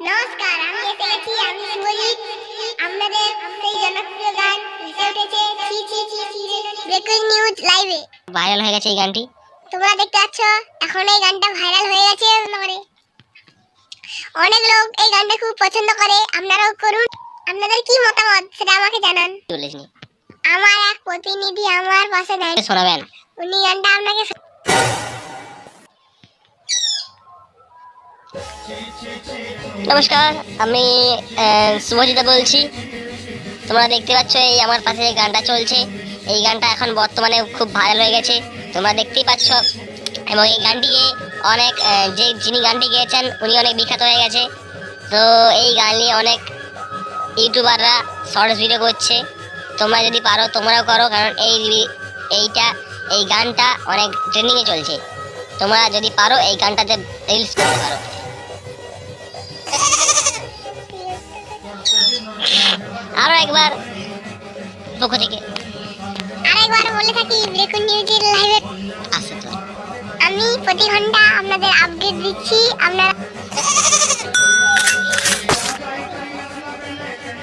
নমস্কার আমি এসে গেছি আমি শুভজিৎ আপনাদের সেই জনপ্রিয় গান ভেসে উঠেছে ছি ছি ছি ছি ব্রেকিং নিউজ লাইভে ভাইরাল হয়ে গেছে এই গানটি। তোমরা দেখতে পাচ্ছ এখন এই গানটা ভাইরাল হয়ে গেছে মানে। অনেক লোক এই গানটা খুব পছন্দ করে আপনারাও করুন। আপনাদের কি মতামত সেটা আমাকে জানান। আমার এক প্রতিনিধি আমার পাশে দাঁড়িয়ে শোনাবেন। উনি গানটা আপনাকে নমস্কার আমি আহ, শুভজিতা বলছি। তোমরা দেখতে পাচ্ছ এই আমার পাশে যে গানটা চলছে। এই গানটা এখন বর্তমানে খুব ভাইরাল হয়ে গেছে। তোমরা দেখতেই পাচ্ছ। এবং এই গানটিকে অনেক যে যিনি গানটি গেয়েছেন উনি অনেক বিখ্যাত হয়ে গেছে। তো এই গান নিয়ে অনেক ইউটিউবাররা শর্টস ভিডিও করছে। তোমরা যদি পারো তোমরাও করো কারণ এই এইটা এই গানটা অনেক ট্রেন্ডিংয়ে চলছে। তোমরা যদি পারো এই গানটাতে রিলস করতে পারো। আরও একবার পক্ষ থেকে। আরেকবার বলে থাকি ব্রেকিং নিউজের লাইভে তো। আমি প্রতি ঘণ্টা আপনাদের আপডেট দিচ্ছি আপনারা